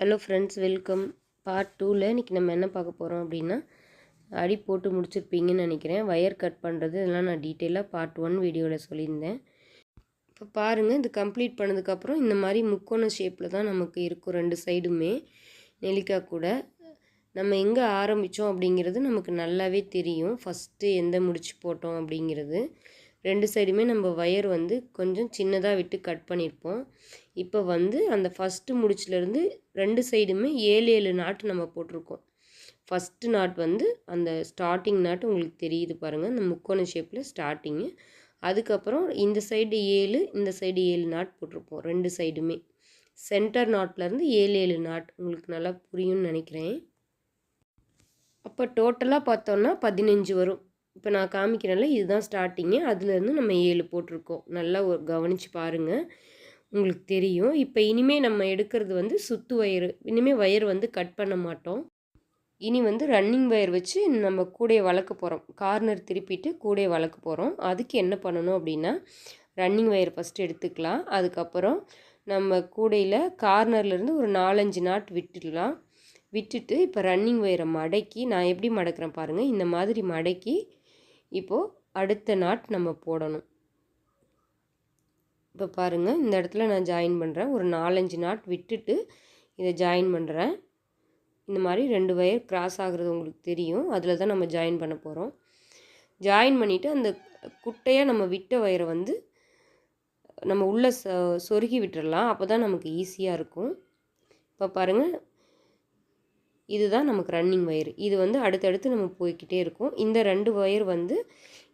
Hello friends welcome part டூவில் இன்றைக்கி நம்ம என்ன பார்க்க போகிறோம் அப்படின்னா அடி போட்டு முடிச்சிருப்பீங்கன்னு நினைக்கிறேன். ஒயர் கட் பண்ணுறது இதெல்லாம் நான் டீட்டெயிலாக பார்ட் ஒன் வீடியோவில் சொல்லியிருந்தேன். இப்போ பாருங்கள் இது கம்ப்ளீட் பண்ணதுக்கப்புறம் இந்த மாதிரி முக்கோண ஷேப்பில் தான் நமக்கு இருக்கும் ரெண்டு சைடுமே நெல்லிக்காய் கூட. நம்ம எங்கே ஆரம்பித்தோம் அப்படிங்கிறது நமக்கு நல்லாவே தெரியும். ஃபஸ்ட்டு எந்த முடிச்சு போட்டோம் அப்படிங்கிறது. ரெண்டு சைடுமே நம்ம ஒயர் வந்து கொஞ்சம் சின்னதாக விட்டு கட் பண்ணியிருப்போம் இப்போ வந்து அந்த ஃபஸ்ட்டு முடிச்சிலேருந்து ரெண்டு சைடுமே ஏழு ஏழு நாட்டு நம்ம போட்டிருக்கோம். ஃபஸ்ட்டு நாட் வந்து அந்த ஸ்டார்டிங் நாட் உங்களுக்கு தெரியுது பாருங்கள் இந்த முக்கோண ஷேப்பில் ஸ்டார்டிங்கு அதுக்கப்புறம் இந்த சைடு ஏழு இந்த சைடு ஏழு நாட் போட்டிருப்போம் ரெண்டு சைடுமே. சென்டர் நாட்லேருந்து ஏழு ஏழு நாட் உங்களுக்கு நல்லா புரியும்னு நினைக்கிறேன். அப்போ டோட்டலாக பார்த்தோன்னா பதினஞ்சு வரும். இப்போ நான் காமிக்கிறேன்ல இதுதான் ஸ்டார்டிங்கு அதுலேருந்து நம்ம ஏழு போட்டிருக்கோம். நல்லா ஒரு கவனித்து பாருங்கள் உங்களுக்கு தெரியும். இப்போ இனிமேல் நம்ம எடுக்கிறது வந்து சுத்து ஒயரு இனிமேல் வயர் வந்து கட் பண்ண மாட்டோம். இனி வந்து ரன்னிங் வயர் வச்சு நம்ம கூடையை வளர்க்க போகிறோம் கார்னர் திருப்பிட்டு கூடையை வளர்க்க போகிறோம் அதுக்கு என்ன பண்ணணும் அப்படின்னா ரன்னிங் வயர் ஃபஸ்ட்டு எடுத்துக்கலாம். அதுக்கப்புறம் நம்ம கூடையில் கார்னர்லேருந்து ஒரு நாலஞ்சு நாட் விட்டுடலாம். விட்டுட்டு இப்போ ரன்னிங் வயரை மடக்கி நான் எப்படி மடக்கிறேன் பாருங்கள் இந்த மாதிரி மடக்கி இப்போது அடுத்த நாட் நம்ம போடணும். இப்போ பாருங்கள் இந்த இடத்துல நான் ஜாயின் பண்ணுறேன் ஒரு நாலஞ்சு நாட் விட்டுட்டு இதை ஜாயின் பண்ணுறேன் இந்த மாதிரி ரெண்டு வயர் கிராஸ் ஆகுறது உங்களுக்கு தெரியும். அதில் தான் நம்ம ஜாயின் பண்ண போகிறோம் ஜாயின் பண்ணிவிட்டு அந்த குட்டையாக நம்ம விட்ட வயரை வந்து நம்ம உள்ளே சொ சொருகி விட்டுடலாம் அப்போ தான் நமக்கு ஈஸியாக இருக்கும். இப்போ பாருங்கள் இதுதான் நமக்கு ரன்னிங் ஒயர் இது வந்து அடுத்தடுத்து நம்ம போய்கிட்டே இருக்கும். இந்த ரெண்டு ஒயர் வந்து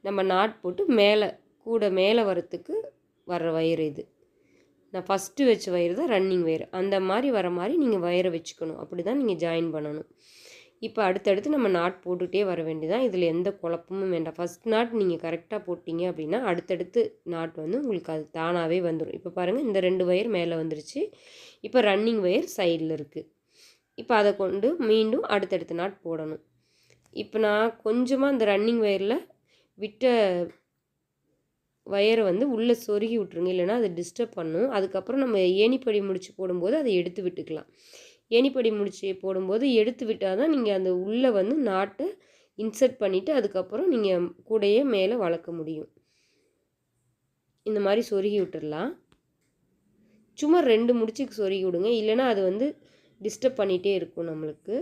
நம்ம நாட் போட்டு மேலே கூட மேலே வரத்துக்கு வர்ற ஒயர் இது. நான் ஃபஸ்ட்டு வச்ச ஒயர் தான் ரன்னிங் ஒயர் அந்த மாதிரி வர மாதிரி நீங்கள் ஒயரை வச்சுக்கணும். அப்படி தான் நீங்கள் ஜாயின் பண்ணணும். இப்போ அடுத்தடுத்து நம்ம நாட் போட்டுகிட்டே வர வேண்டியதான் இதில் எந்த குழப்பமும் வேண்டாம். ஃபஸ்ட் நாட் நீங்கள் கரெக்டாக போட்டிங்க அப்படின்னா அடுத்தடுத்து நாட் வந்து உங்களுக்கு அது தானாகவே வந்துடும் இப்போ பாருங்கள் இந்த ரெண்டு ஒயர் மேலே வந்துருச்சு. இப்போ ரன்னிங் ஒயர் சைடில் இருக்குது இப்போ அதை கொண்டு மீண்டும் அடுத்தடுத்த நாட் போடணும். இப்போ நான் கொஞ்சமாக இந்த ரன்னிங் ஒயரில் விட்ட வயரை வந்து உள்ளே சொருகி விட்ருங்க இல்லைனா அதை டிஸ்டர்ப் பண்ணும். அதுக்கப்புறம் நம்ம ஏணிப்படி முடிச்சு போடும்போது அதை எடுத்து விட்டுக்கலாம். ஏணிப்படி முடிச்சு போடும்போது எடுத்து விட்டால் தான் நீங்கள் அந்த உள்ளே வந்து நாட்டை இன்சர்ட் பண்ணிவிட்டு அதுக்கப்புறம் நீங்கள் கூடையே மேலே வளர்க்க முடியும். இந்த மாதிரி சொருகி விட்டுடலாம் சும்மா ரெண்டு முடிச்சுக்கு சொருகி விடுங்க. இல்லைனா அது வந்து டிஸ்டர்ப் பண்ணிகிட்டே இருக்கும் நம்மளுக்கு.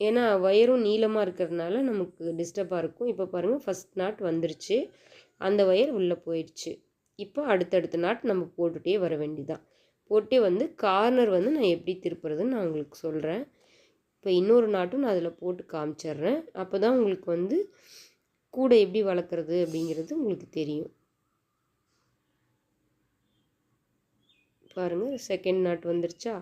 ஏன்னா ஒயரும் நீளமாக இருக்கிறதுனால நமக்கு டிஸ்டர்பாக இருக்கும். இப்போ பாருங்கள் ஃபஸ்ட் நாட் வந்துருச்சு. அந்த ஒயர் உள்ளே போயிடுச்சு. இப்போ அடுத்தடுத்த நாட் நம்ம போட்டுகிட்டே வர வேண்டிதான். போட்டே வந்து கார்னர் வந்து நான் எப்படி திருப்புறதுன்னு நான் உங்களுக்கு சொல்கிறேன் இப்போ இன்னொரு நாட்டும் நான் அதில் போட்டு காமிச்சிட்றேன். அப்போ தான் உங்களுக்கு வந்து கூடை எப்படி வளர்க்குறது அப்படிங்கிறது உங்களுக்கு தெரியும். பாருங்கள் செகண்ட் நாட் வந்துருச்சா?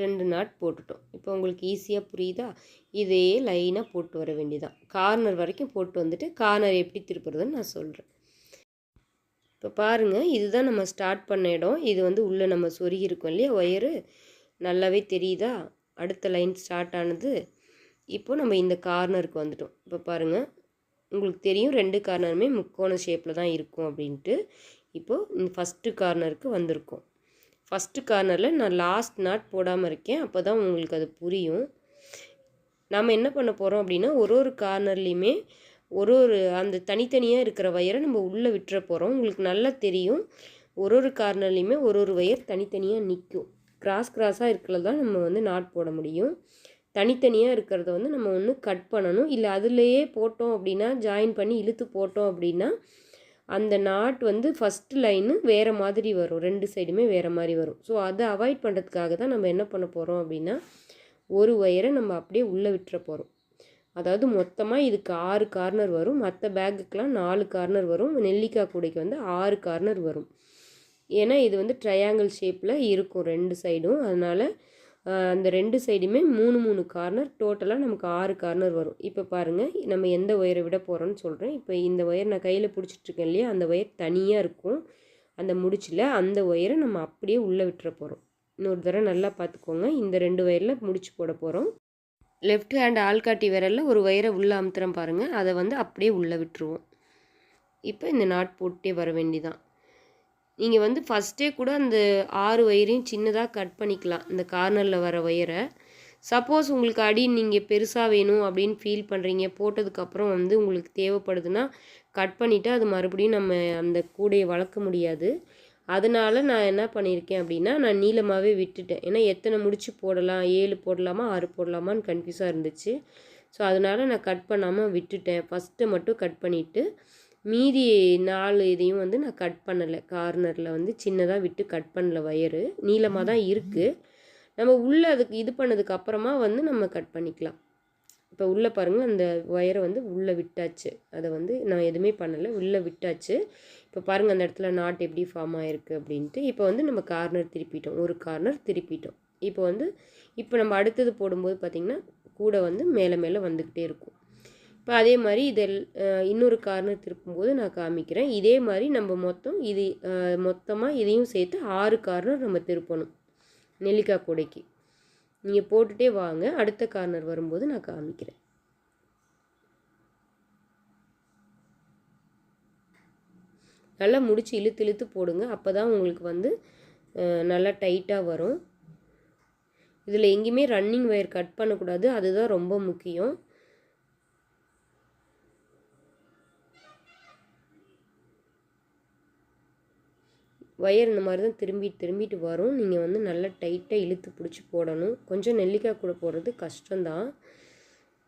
ரெண்டு நாட் போட்டுட்டோம். இப்போ உங்களுக்கு ஈஸியாக புரியுதா? இதே லைனாக போட்டு வர வேண்டியதான் கார்னர் வரைக்கும் போட்டு வந்துட்டு கார்னர் எப்படி திருப்புறதுன்னு நான் சொல்கிறேன் இப்போ பாருங்கள் இதுதான் நம்ம ஸ்டார்ட் பண்ண இடம். இது வந்து உள்ளே நம்ம சொருகி இருக்கோம் இல்லையா ஒயரு நல்லாவே தெரியுதா? அடுத்த லைன் ஸ்டார்ட் ஆனது. இப்போ நம்ம இந்த கார்னருக்கு வந்துட்டோம். இப்போ பாருங்கள் உங்களுக்கு தெரியும் ரெண்டு கார்னருமே முக்கோண ஷேப்பில் தான் இருக்கும் அப்படின்ட்டு. இப்போது இந்த ஃபஸ்ட்டு கார்னருக்கு வந்திருக்கோம். ஃபஸ்ட்டு கார்னரில் நான் லாஸ்ட் நாட் போடாமல் இருக்கேன். அப்போ தான் உங்களுக்கு அது புரியும். நாம் என்ன பண்ண போகிறோம் அப்படின்னா ஒரு ஒரு கார்னர்லேயுமே ஒரு ஒரு அந்த தனித்தனியாக இருக்கிற வயரை நம்ம உள்ளே விட்டுற போகிறோம் உங்களுக்கு நல்லா தெரியும் ஒரு ஒரு கார்னர்லேயுமே ஒரு ஒரு வயர் தனித்தனியாக நிற்கும். கிராஸ் கிராஸாக இருக்கிறது தான் நம்ம வந்து நாட் போட முடியும். தனித்தனியாக இருக்கிறத வந்து நம்ம ஒன்று கட் பண்ணணும். இல்லை அதுலேயே போட்டோம் அப்படின்னா ஜாயின் பண்ணி இழுத்து போட்டோம் அப்படின்னா அந்த நாட் வந்து ஃபஸ்ட்டு லைனு வேறு மாதிரி வரும். ரெண்டு சைடுமே வேறு மாதிரி வரும். ஸோ அதை அவாய்ட் பண்ணுறதுக்காக தான் நம்ம என்ன பண்ண போகிறோம் அப்படின்னா ஒரு ஒயரை நம்ம அப்படியே உள்ளே விட்டுற போகிறோம் அதாவது மொத்தமாக இதுக்கு ஆறு கார்னர் வரும். மற்ற பேக்குக்கெலாம் நாலு கார்னர் வரும். நெல்லிக்காய் கூடைக்கு வந்து ஆறு கார்னர் வரும். ஏன்னா இது வந்து ட்ரையாங்கிள் ஷேப்பில் இருக்கும். ரெண்டு சைடும் அதனால் அந்த ரெண்டு சைடுமே மூணு மூணு கார்னர் டோட்டலாக நமக்கு ஆறு கார்னர் வரும். இப்போ பாருங்கள் நம்ம எந்த ஒயரை விட போகிறோன்னு சொல்கிறேன் இப்போ இந்த ஒயர் நான் கையில் பிடிச்சிட்ருக்கேன் இல்லையா அந்த ஒயர் தனியாக இருக்கும். அந்த முடிச்சில் அந்த ஒயரை நம்ம அப்படியே உள்ளே விட்டுற போகிறோம் இன்னொரு தடவை நல்லா பார்த்துக்கோங்க இந்த ரெண்டு ஒயரில் முடிச்சு போட போகிறோம் லெஃப்ட் ஹேண்ட் ஆள்காட்டி விரலில் ஒரு ஒயரை உள்ளே அமுத்துறோம் பாருங்கள் அதை வந்து அப்படியே உள்ளே விட்டுருவோம். இப்போ இந்த நாட் போட்டே வர வேண்டிதான். நீங்கள் வந்து ஃபஸ்ட்டே கூட அந்த ஆறு ஒயரையும் சின்னதாக கட் பண்ணிக்கலாம். இந்த கார்னரில் வர ஒயரை சப்போஸ் உங்களுக்கு அடி நீங்கள் பெருசாக வேணும் அப்படின்னு ஃபீல் பண்ணுறீங்க போட்டதுக்கப்புறம் வந்து உங்களுக்கு தேவைப்படுதுன்னா கட் பண்ணிவிட்டு அது மறுபடியும் நம்ம அந்த கூடையை வளர்க்க முடியாது. அதனால் நான் என்ன பண்ணியிருக்கேன் அப்படின்னா நான் நீளமாகவே விட்டுட்டேன். ஏன்னா எத்தனை முடிச்சு போடலாம்? ஏழு போடலாமா? ஆறு போடலாமான்னு கன்ஃபியூஸாக இருந்துச்சு. ஸோ அதனால் நான் கட் பண்ணாமல் விட்டுட்டேன். ஃபஸ்ட்டை மட்டும் கட் பண்ணிவிட்டு மீதி நாலு இதையும் வந்து நான் கட் பண்ணலை. கார்னரில் வந்து சின்னதாக விட்டு கட் பண்ணல வயரு. நீளமாக தான் இருக்குது நம்ம உள்ளே அதுக்கு இது பண்ணதுக்கு அப்புறமா வந்து நம்ம கட் பண்ணிக்கலாம். இப்போ உள்ளே பாருங்கள் அந்த ஒயரை வந்து உள்ளே விட்டாச்சு. அதை வந்து நான் எதுவுமே பண்ணலை. உள்ளே விட்டாச்சு. இப்போ பாருங்கள் அந்த இடத்துல நாட் எப்படி ஃபார்ம் ஆகிருக்கு அப்படின்ட்டு இப்போ வந்து நம்ம கார்னர் திருப்பிட்டோம். ஒரு கார்னர் திருப்பிட்டோம். இப்போ வந்து இப்போ நம்ம அடுத்தது போடும்போது பார்த்திங்கன்னா கூட வந்து மேலே மேலே வந்துக்கிட்டே இருக்கும். இப்போ அதே மாதிரி இதில் இன்னொரு கார்னர் திருப்பும்போது நான் காமிக்கிறேன். இதே மாதிரி நம்ம மொத்தம் இது மொத்தமாக இதையும் சேர்த்து ஆறு கார்னர் நம்ம திருப்பணும். நெல்லிக்காய் கூடைக்கு. நீங்கள் போட்டுகிட்டே வாங்க. அடுத்த கார்னர் வரும்போது நான் காமிக்கிறேன். நல்லா முடித்து இழுத்து இழுத்து போடுங்க. அப்போ தான் உங்களுக்கு வந்து நல்லா டைட்டாக வரும். இதில் எங்கேயுமே ரன்னிங் ஒயர் கட் பண்ணக்கூடாது. அதுதான் ரொம்ப முக்கியம். ஒயர் இந்த மாதிரி தான் திரும்பி திரும்பிட்டு வரும். நீங்கள் வந்து நல்லா டைட்டாக இழுத்து பிடிச்சி போடணும். கொஞ்சம் நெல்லிக்காய் கூட போடுறது கஷ்டம்தான்.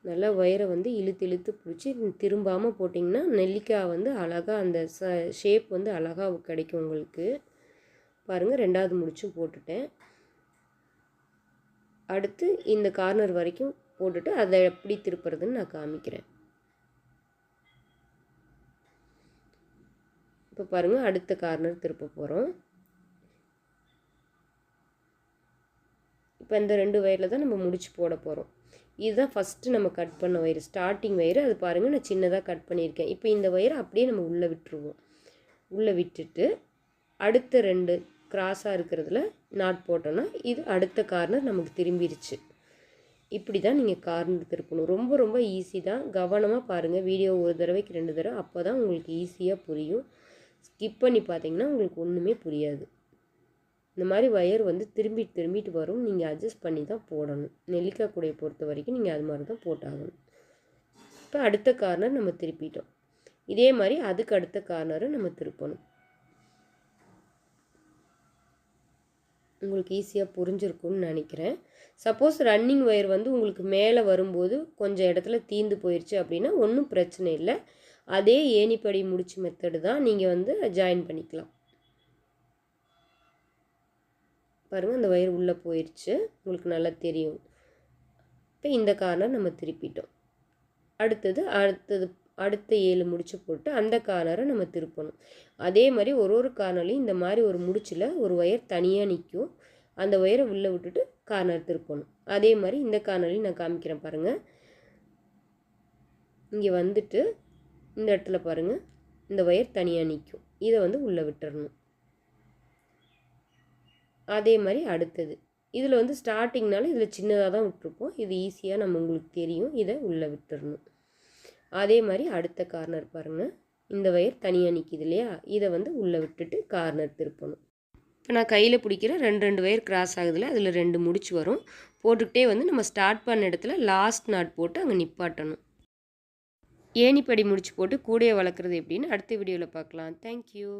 நல்லா ஒயரை வந்து இழுத்து இழுத்து பிடிச்சி திரும்பாமல் போட்டிங்கன்னா நெல்லிக்காய் வந்து அழகாக அந்த ச ஷேப் வந்து அழகாக கிடைக்கும் உங்களுக்கு. பாருங்கள் ரெண்டாவது முடிச்சும் போட்டுட்டேன். அடுத்து இந்த கார்னர் வரைக்கும் போட்டுட்டு அதை எப்படி திருப்புறதுன்னு நான் காமிக்கிறேன். இப்போ பாருங்கள் அடுத்த கார்னர் திருப்ப போகிறோம் இப்போ இந்த ரெண்டு வயரில் தான் நம்ம முடிச்சு போட போகிறோம் இதுதான் ஃபஸ்ட்டு நம்ம கட் பண்ண வயிறு ஸ்டார்டிங் வயிறு அது பாருங்கள் நான் சின்னதாக கட் பண்ணியிருக்கேன். இப்போ இந்த வயிறு அப்படியே நம்ம உள்ளே விட்டுருவோம். உள்ளே விட்டுட்டு அடுத்த ரெண்டு கிராஸாக இருக்கிறதுல நாட் போட்டோன்னா இது அடுத்த கார்னர் நமக்கு திரும்பிடுச்சு இப்படி தான் நீங்கள் கார்னர் திருப்பணும். ரொம்ப ரொம்ப ஈஸி தான். கவனமாக பாருங்கள் வீடியோ ஒரு தடவைக்கு ரெண்டு தடவை அப்போ தான் உங்களுக்கு ஈஸியாக புரியும். ஸ்கிப் பண்ணி பார்த்தீங்கன்னா உங்களுக்கு ஒன்றுமே புரியாது. இந்த மாதிரி ஒயர் வந்து திரும்பி திரும்பிட்டு வரும். நீங்கள் அட்ஜஸ்ட் பண்ணி தான் போடணும். நெல்லிக்காய் கூடையை பொறுத்த வரைக்கும் நீங்கள் அது மாதிரி தான் போட்டாகணும். இப்போ அடுத்த கார்னர் நம்ம திருப்பிட்டோம். இதே மாதிரி அதுக்கு அடுத்த கார்னரை நம்ம திருப்பணும். உங்களுக்கு ஈஸியாக புரிஞ்சிருக்கும்னு நினைக்கிறேன். சப்போஸ் ரன்னிங் ஒயர் வந்து உங்களுக்கு மேலே வரும்போது கொஞ்சம் இடத்துல தீந்து போயிடுச்சு அப்படின்னா ஒன்றும் பிரச்சனை இல்லை. அதே ஏணிப்படி முடிச்சு மெத்தடு தான் நீங்கள் வந்து ஜாயின் பண்ணிக்கலாம். பாருங்கள் அந்த ஒயர் உள்ளே போயிடுச்சு உங்களுக்கு நல்லா தெரியும். இப்போ இந்த கார்னர் நம்ம திருப்பிட்டோம். அடுத்தது அடுத்தது அடுத்த ஏழு முடிச்சு போட்டு அந்த கார்னரை நம்ம திருப்பணும். அதே மாதிரி ஒரு ஒரு கார்னர்லையும் இந்த மாதிரி ஒரு முடிச்சில் ஒரு ஒயர் தனியாக நிற்கும் அந்த ஒயரை உள்ளே விட்டுட்டு கார்னர் திருப்பணும். அதே மாதிரி இந்த கார்னர்லையும் நான் காமிக்கிறேன் பாருங்கள் இங்கே வந்துட்டு இந்த இடத்துல பாருங்கள் இந்த ஒயர் தனியாக நிற்கும் இதை வந்து உள்ளே விட்டுறணும். அதே மாதிரி அடுத்தது. இதில் வந்து ஸ்டார்டிங்னால இதில் சின்னதாக தான் விட்டுருப்போம். இது ஈஸியாக நம்ம உங்களுக்கு தெரியும். இதை உள்ளே விட்டுறணும். அதே மாதிரி அடுத்த கார்னர் பாருங்கள் இந்த ஒயர் தனியாக நிற்கிது இல்லையா? இதை வந்து உள்ளே விட்டுட்டு கார்னர் திருப்பணும். இப்போ நான் கையில் பிடிக்கிற ரெண்டு ரெண்டு ஒயர் கிராஸ் ஆகுதுல அதில் ரெண்டு முடிச்சு வரும். போட்டுக்கிட்டே வந்து நம்ம ஸ்டார்ட் பண்ண இடத்துல லாஸ்ட் நாட் போட்டு அங்கே நிப்பாட்டணும். ஏணிப்படி முடிச்சு போட்டு கூடையை வளர்க்குறது எப்படின்னு அடுத்த வீடியோவில் பார்க்கலாம். தேங்க்யூ